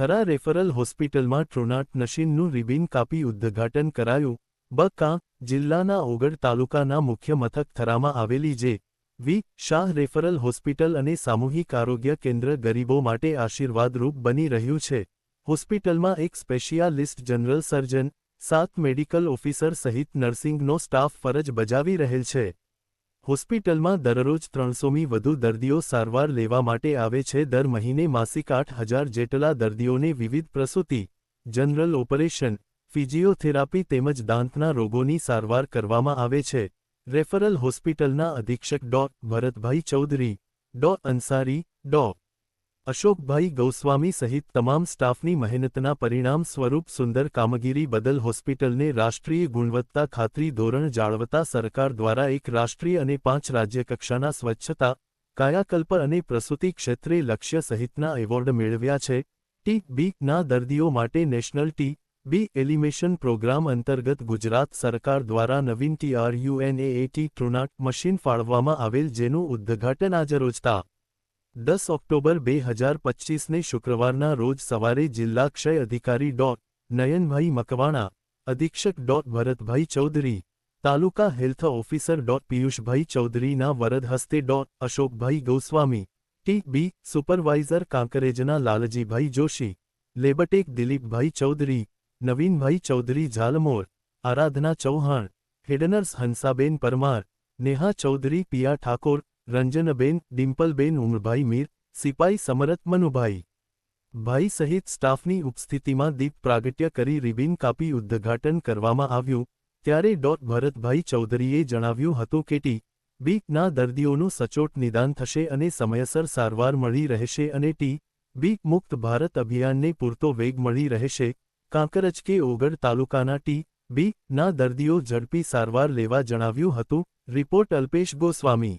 Thara referral હોસ્પિટલમાં ટ્રોનાટ નશીનનું ribbon કાપી ઉદ્ઘાટન કરાયું. બકા જિલ્લાના ઓગળ તાલુકાના મુખ્ય મથક થરામાં આવેલી જે વી શાહ રેફરલ હોસ્પિટલ અને સામૂહિક આરોગ્ય કેન્દ્ર ગરીબો માટે આશીર્વાદરૂપ બની રહ્યું છે. હોસ્પિટલમાં એક સ્પેશિયાલિસ્ટ જનરલ સર્જન, સાત મેડિકલ ઓફિસર સહિત નર્સિંગનો સ્ટાફ ફરજ બજાવી રહેલ છે. હોસ્પિટલમાં દરરોજ ત્રણસોમી વધુ દર્દીઓ સારવાર લેવા માટે આવે છે. દર મહિને માસિક આઠ હજાર જેટલા દર્દીઓને વિવિધ પ્રસૂતિ, જનરલ ઓપરેશન, ફિઝિયોથેરાપી તેમજ દાંતના રોગોની સારવાર કરવામાં આવે છે. રેફરલ હોસ્પિટલના અધિક્ષક ડો ભરતભાઈ ચૌધરી ડો અંસારી ડો અશોકભાઈ ગૌસ્વામી સહિત તમામ સ્ટાફની મહેનતના પરિણામ સ્વરૂપ સુંદર કામગીરી બદલ હોસ્પિટલને રાષ્ટ્રીય ગુણવત્તા ખાતરી ધોરણ જાળવતા સરકાર દ્વારા એક રાષ્ટ્રીય અને પાંચ રાજ્યકક્ષાના સ્વચ્છતા, કાયાકલ્પ અને પ્રસૂતિ ક્ષેત્રે લક્ષ્ય સહિતના એવોર્ડ મેળવ્યા છે. ટી. બીના દર્દીઓ માટે national T. B. Elimination programme અંતર્ગત ગુજરાત સરકાર દ્વારા નવીન ટીઆરયુએનએટી ટ્રુનાટ મશીન ફાળવવામાં આવેલ જેનું ઉદ્ઘાટન આજરોજતા દસ ઓક્ટોબર બે હજાર પચ્ચીસને શુક્રવારના રોજ સવારે જિલ્લા ક્ષય અધિકારી ડોટ નયનભાઈ મકવાણા, અધિક્ષક dot Bharatbhai Chaudhary, taluka health officer dot Piyushbhai ચૌધરીના વરદ હસ્તે dot Ashokbhai Goswami T B supervisor કાંકરેજના Laljibhai Joshi, lab tech Dilipbhai Chaudhary, Navinbhai Chaudhary Jhalmor, Aradhana Chauhan, head nurse Hansaben Parmar, Neha Chaudhary Piya Thakor Ranjanben, Dimpleben Umarbhai Mir, સિપાઈ સમરત Manubhai. ભાઈ સહિત સ્ટાફની ઉપસ્થિતિમાં દીપ પ્રાગટ્ય કરી ribbon કાપી ઉદ્ઘાટન કરવામાં આવ્યું, ત્યારે ડોટ ભરતભાઈ ચૌધરીએ જણાવ્યું હતું કે ટી. બીકના દર્દીઓનું સચોટ નિદાન થશે અને સમયસર સારવાર મળી રહેશે અને ટી. બીક મુક્ત ભારત અભિયાનને પૂરતો વેગ મળી રહેશે કાંકરજ કે ઓગળ તાલુકાના ટી. બીકના દર્દીઓ ઝડપી સારવાર લેવા જણાવ્યું હતું, રિપોર્ટ અલ્પેશ ગોસ્વામી.